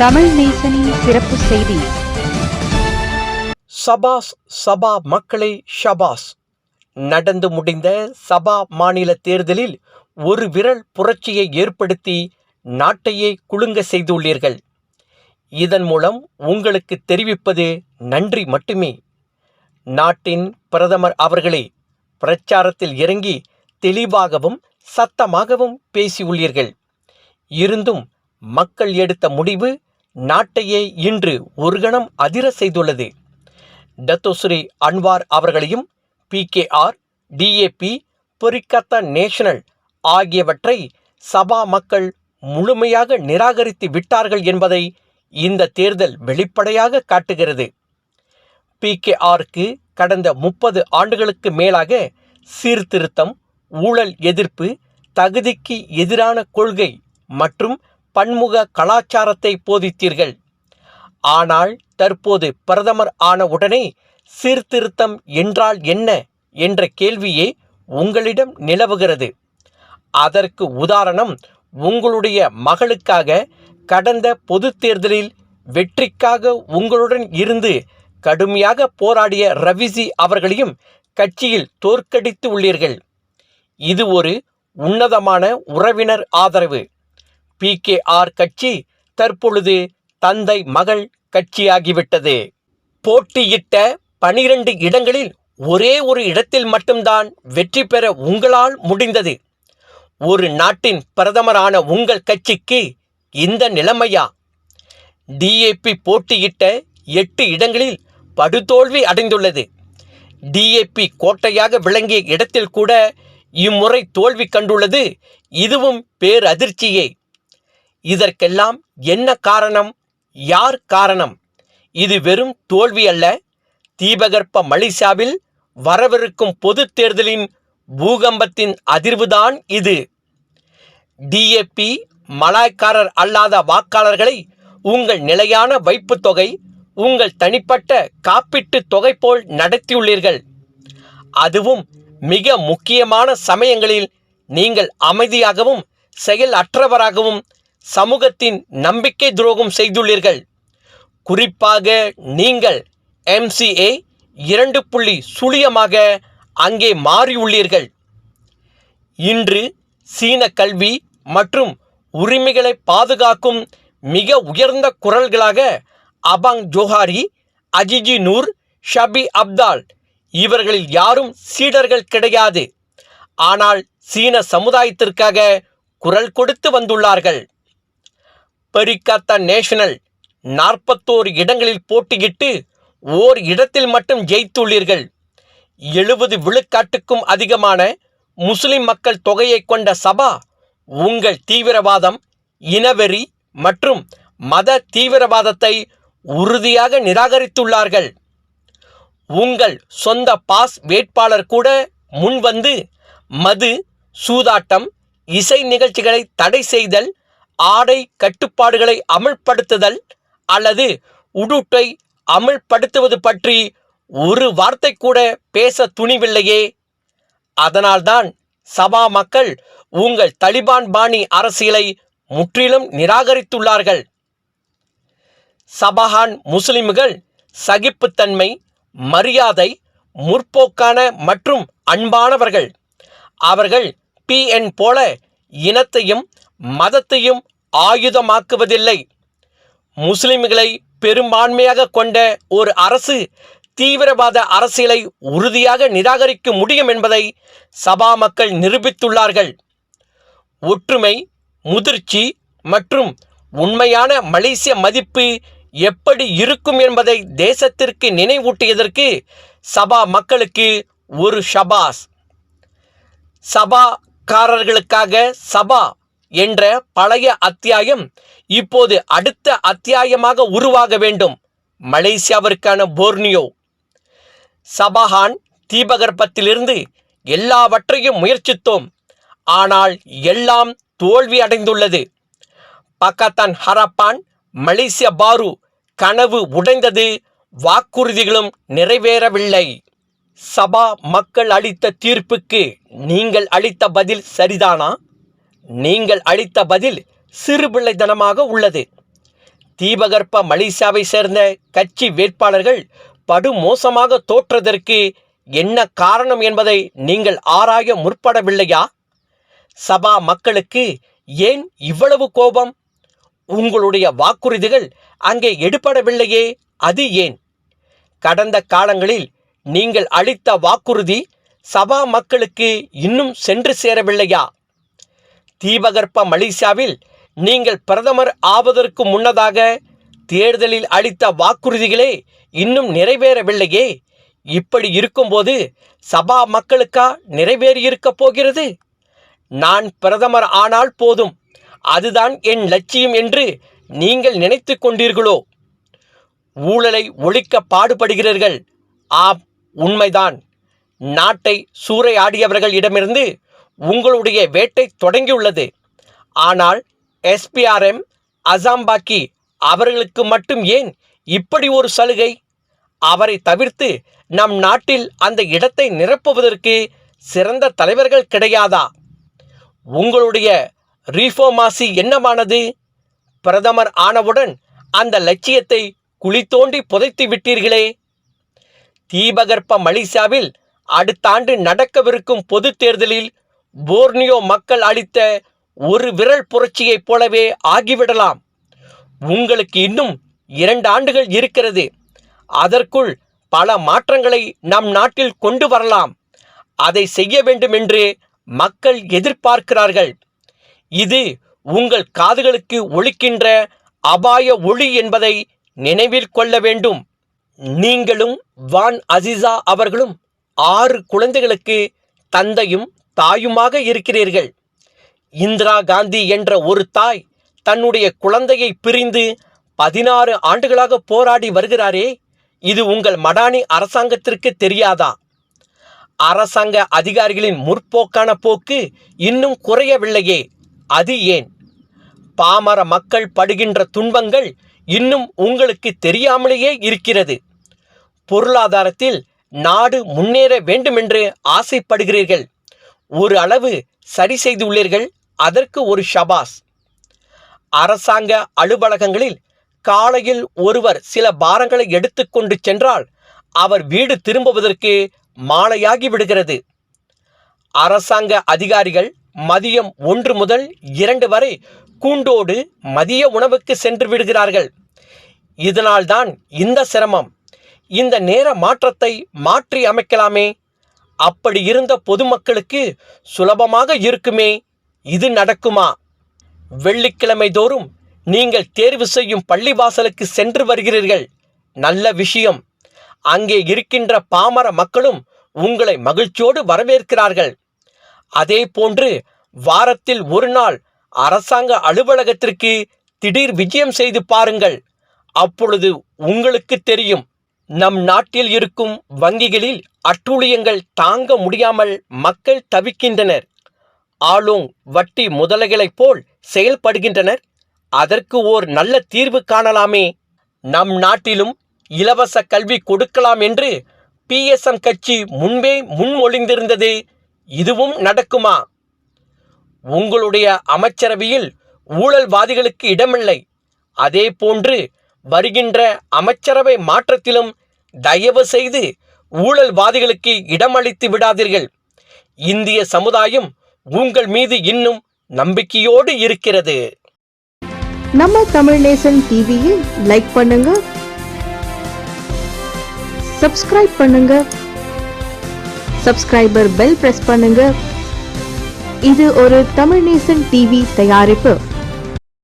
தமிழ் நேசனின் சிறப்பு செய்தி. சபாஸ் சபா மக்களே ஷபாஸ் நடந்து முடிந்த சபா மாநில தேர்தலில் ஒரு விரல் புரட்சியை ஏற்படுத்தி நாட்டையே குலுங்க செய்துள்ளீர்கள். இதன் மூலம் உங்களுக்கு தெரிவிப்பது நன்றி மட்டுமே. நாட்டின் பிரதமர் அவர்களே பிரச்சாரத்தில் இறங்கி தெளிவாகவும் சத்தமாகவும் பேசியுள்ளீர்கள். இருந்தும் மக்கள் எடுத்த முடிவு நாட்டையே இன்று ஒரு கணம் அதிர செய்துள்ளது. டத்தோஸ்ரீ அன்வார் அவர்களையும் பிகேஆர் டிஏபி பொரிக்கத்த நேஷனல் ஆகியவற்றை சபா மக்கள் முழுமையாக நிராகரித்து விட்டார்கள் என்பதை இந்த தேர்தல் வெளிப்படையாக காட்டுகிறது. பிகேஆருக்கு கடந்த முப்பது ஆண்டுகளுக்கு மேலாக சீர்திருத்தம் ஊழல் எதிர்ப்பு தகுதிக்கு எதிரான கொள்கை மற்றும் பன்முக கலாச்சாரத்தை போதித்தீர்கள். ஆனால் தற்போது பிரதமர் ஆன உடனே சீர்திருத்தம் என்றால் என்ன என்ற கேள்வியே உங்களிடம் நிலவுகிறது. அதற்கு உதாரணம் உங்களுடைய மகளுக்காக கடந்த பொது தேர்தலில் வெற்றிக்காக உங்களுடன் இருந்து கடுமையாக போராடிய ரவிசி அவர்களையும் கட்சியில் தோற்கடித்து உள்ளீர்கள். இது ஒரு உன்னதமான உறவினர் ஆதரவு. பிகேஆர் கட்சி தற்பொழுது தந்தை மகள் கட்சியாகிவிட்டது. போட்டியிட்ட பனிரெண்டு இடங்களில் ஒரே ஒரு இடத்தில் மட்டும்தான் வெற்றி பெற உங்களால் முடிந்தது. ஒரு நாட்டின் பிரதமரான உங்கள் கட்சிக்கு இந்த நிலைமையா? டிஏபி போட்டியிட்ட எட்டு இடங்களில் படுதோல்வி அடைந்துள்ளது. டிஏபி கோட்டையாக விளங்கிய இடத்தில் கூட இம்முறை தோல்வி கண்டுள்ளது. இதுவும் பேரதிர்ச்சியே. இதற்கெல்லாம் என்ன காரணம்? யார் காரணம்? இது வெறும் தோல்வி அல்ல. தீபகற்ப மலேசியாவில் வரவிருக்கும் பொது தேர்தலின் பூகம்பத்தின் அதிர்வுதான் இது. டிஏபி மலாய்க்காரர் அல்லாத வாக்காளர்களை உங்கள் நிலையான வைப்புத் தொகை உங்கள் தனிப்பட்ட காப்பீட்டு தொகை போல் நடத்தியுள்ளீர்கள். அதுவும் மிக முக்கியமான சமயங்களில் நீங்கள் அமைதியாகவும் செயல் அற்றவராகவும் சமூகத்தின் நம்பிக்கை துரோகம் செய்துள்ளீர்கள். குறிப்பாக நீங்கள் எம்சிஏ இரண்டு புள்ளி சுழியமாக அங்கே மாறியுள்ளீர்கள். இன்று சீன கல்வி மற்றும் உரிமைகளை பாதுகாக்கும் மிக உயர்ந்த குரல்களாக Abang Johari Azizi Noor Shafi Abdal இவர்களில் யாரும் சீடர்கள் கிடையாது. ஆனால் சீன சமுதாயத்திற்காக குரல் கொடுத்து வந்துள்ளார்கள். பெரிக்காத்தா நேஷனல் நாற்பத்தோரு இடங்களில் போட்டியிட்டு ஓர் இடத்தில் மட்டும் ஜெயித்துள்ளீர்கள். எழுபது விழுக்காட்டுக்கும் அதிகமான முஸ்லிம் மக்கள் தொகையை கொண்ட சபா உங்கள் தீவிரவாதம் இனவெறி மற்றும் மத தீவிரவாதத்தை உறுதியாக நிராகரித்துள்ளார்கள். உங்கள் சொந்த பாஸ் வேட்பாளர் கூட முன்வந்து மது சூதாட்டம் இசை நிகழ்ச்சிகளை தடை செய்தல் ஆடை கட்டுப்பாடுகளை அமல்படுத்துதல் அல்லது உடுட்டை அமல்படுத்துவது பற்றி ஒரு வார்த்தை கூட பேச துணிவில்லையே. அதனால்தான் சபா மக்கள் உங்கள் தலிபான் பாணி அரசியலை முற்றிலும் நிராகரித்துள்ளார்கள். சபஹான் முஸ்லிம்கள் சகிப்புத்தன்மை மரியாதை முற்போக்கான மற்றும் அன்பானவர்கள். அவர்கள் பிஎன் போல இனத்தையும் மதத்தையும் ஆயுதமாக்குவதில்லை. முஸ்லிம்களை பெரும்பான்மையாக கொண்ட ஒரு அரசு தீவிரவாத அரசியலை உறுதியாக நிராகரிக்க முடியும் என்பதை சபா மக்கள் நிரூபித்துள்ளார்கள். ஒற்றுமை முதிர்ச்சி மற்றும் உண்மையான மலேசிய மதிப்பு எப்படி இருக்கும் என்பதை தேசத்திற்கு நினைவூட்டியதற்கு சபா மக்களுக்கு ஒரு ஷபாஸ். சபாக்காரர்களுக்காக சபா என்ற பழைய அத்தியாயம் இப்போது அடுத்த அத்தியாயமாக உருவாக வேண்டும். மலேசியாவிற்கான போர்னியோ. சபஹான் தீபகற்பத்திலிருந்து எல்லாவற்றையும் முயற்சித்தோம். ஆனால் எல்லாம் தோல்வி அடைந்துள்ளது. பக்கத்தான் ஹரப்பான் மலேசிய பாரு கனவு உடைந்தது வாக்குறுதிகளும் நிறைவேறவில்லை. சபா மக்கள் அளித்த தீர்ப்புக்கு நீங்கள் அளித்த பதில் சரிதானா? நீங்கள் அளித்த பதில் சிறுபிள்ளைத்தனமாக உள்ளது. தீபகற்ப மலேசியாவை சேர்ந்த கட்சி வேட்பாளர்கள் படுமோசமாக தோற்றதற்கு என்ன காரணம் என்பதை நீங்கள் ஆராய முற்படவில்லையா? சபா மக்களுக்கு ஏன் இவ்வளவு கோபம்? உங்களுடைய வாக்குறுதிகள் அங்கே எடுபடவில்லையே அது ஏன்? கடந்த காலங்களில் நீங்கள் அளித்த வாக்குறுதி சபா மக்களுக்கு இன்னும் சென்று சேரவில்லையா? தீபகற்ப மலேசியாவில் நீங்கள் பிரதமர் ஆவதற்கு முன்னதாக தேர்தலில் அளித்த வாக்குறுதிகளே இன்னும் நிறைவேறவில்லையே. இப்படி இருக்கும்போது சபா மக்களுக்கா நிறைவேறியிருக்கப் போகிறது? நான் பிரதமர் ஆனால் போதும். அதுதான் என் லட்சியம் என்று நீங்கள் நினைத்து கொண்டீர்களோ? ஊழலை ஒழிக்க பாடுபடுகிறீர்கள். ஆம் உண்மைதான். நாட்டை சூறையாடியவர்களிடமிருந்து உங்களுடைய வேட்டை தொடங்கியுள்ளது. ஆனால் எஸ்பிஆர்எம் அசாம்பாக்கி அவர்களுக்கு மட்டும் ஏன் இப்படி ஒரு சலுகை? அவரை தவிர்த்து நம் நாட்டில் அந்த இடத்தை நிரப்புவதற்கு சிறந்த தலைவர்கள் கிடையாதா? உங்களுடைய ரீஃபோமாசி என்னவானது? பிரதமர் ஆனவுடன் அந்த லட்சியத்தை குழி தோண்டி புதைத்து விட்டீர்களே. தீபகற்ப மலேசியாவில் அடுத்த ஆண்டு நடக்கவிருக்கும் பொது தேர்தலில் போர்னியோ மக்கள் அளித்த ஒரு விரல் புரட்சியைப் போலவே ஆகிவிடலாம். உங்களுக்கு இன்னும் இரண்டு ஆண்டுகள் இருக்கிறது. அதற்குள் பல மாற்றங்களை நம் நாட்டில் கொண்டு வரலாம். அதை செய்ய வேண்டும் என்று மக்கள் எதிர்பார்க்கிறார்கள். இது உங்கள் காதுகளுக்கு ஒழிக்கின்ற அபாய ஒளி என்பதை நினைவில் கொள்ள வேண்டும். நீங்களும் வான் அசிசா அவர்களும் ஆறு குழந்தைகளுக்கு தந்தையும் தாயுமாக இருக்கிறீர்கள். இந்திரா காந்தி என்ற ஒரு தாய் தன்னுடைய குழந்தையை பிரிந்து பதினாறு ஆண்டுகளாக போராடி வருகிறாரே இது உங்கள் மடானி அரசாங்கத்திற்கு தெரியாதா? அரசாங்க அதிகாரிகளின் முற்போக்கான போக்கு இன்னும் குறையவில்லையே அது ஏன்? பாமர மக்கள் படுகின்ற துன்பங்கள் இன்னும் உங்களுக்கு தெரியாமலேயே இருக்கிறது. பொருளாதாரத்தில் நாடு முன்னேற வேண்டுமென்று ஆசைப்படுகிறீர்கள். ஒரு அளவு சரி செய்துள்ளீர்கள் அதற்கு ஒரு ஷபாஸ். அரசாங்க அலுவலகங்களில் காலையில் ஒருவர் சில பாரங்களை எடுத்துக்கொண்டு சென்றால் அவர் வீடு திரும்புவதற்கு மாலையாகி விடுகிறது. அரசாங்க அதிகாரிகள் மதியம் ஒன்று முதல் இரண்டு வரை கூண்டோடு மதிய உணவுக்கு சென்று விடுகிறார்கள். இதனால்தான் இந்த சிரமம் இந்த நேர மாற்றத்தை மாற்றி அமைக்கலாமே அப்படி இருந்த பொதுமக்களுக்கு சுலபமாக இருக்குமே இது நடக்குமா? வெள்ளிக்கிழமை தோறும் நீங்கள் தேர்வு செய்யும் பள்ளிவாசலுக்கு சென்று வருகிறீர்கள். நல்ல விஷயம். அங்கே இருக்கின்ற பாமர மக்களும் உங்களை மகிழ்ச்சியோடு வரவேற்கிறார்கள். அதே போன்று வாரத்தில் ஒரு நாள் அரசாங்க அலுவலகத்திற்கு திடீர் விஜயம் செய்து பாருங்கள். அப்பொழுது உங்களுக்கு தெரியும். நம் நாட்டில் இருக்கும் வங்கிகளில் அட்டூழியங்கள் தாங்க முடியாமல் மக்கள் தவிக்கின்றனர். ஆளும் வட்டி முதலைகளைப் போல் செயல்படுகின்றனர். அதற்கு ஓர் நல்ல தீர்வு காணலாமே. நம் நாட்டிலும் இலவச கல்வி கொடுக்கலாம் என்று பிஎஸ்எம் கட்சி முன்பே முன்மொழிந்திருந்தது இதுவும் நடக்குமா? உங்களுடைய அமைச்சரவையில் ஊழல்வாதிகளுக்கு இடமில்லை. அதே போன்று வருகின்ற அமைச்சரவை மாற்றத்திலும் தயவு செய்து ஊழல்வாதிகளுக்கு இடமளித்து விடாதீர்கள். இந்திய சமுதாயம் உங்கள் மீது இன்னும் நம்பிக்கையோடு இருக்கிறது. நம்ம தமிழ் நேசன் டிவியை லைக் பண்ணுங்க. சப்ஸ்கிரைப் பண்ணுங்க. சப்ஸ்கிரைபர் பெல் பிரஸ் பண்ணுங்க. இது ஒரு தமிழ் நேசன் டிவி தயாரிப்பு.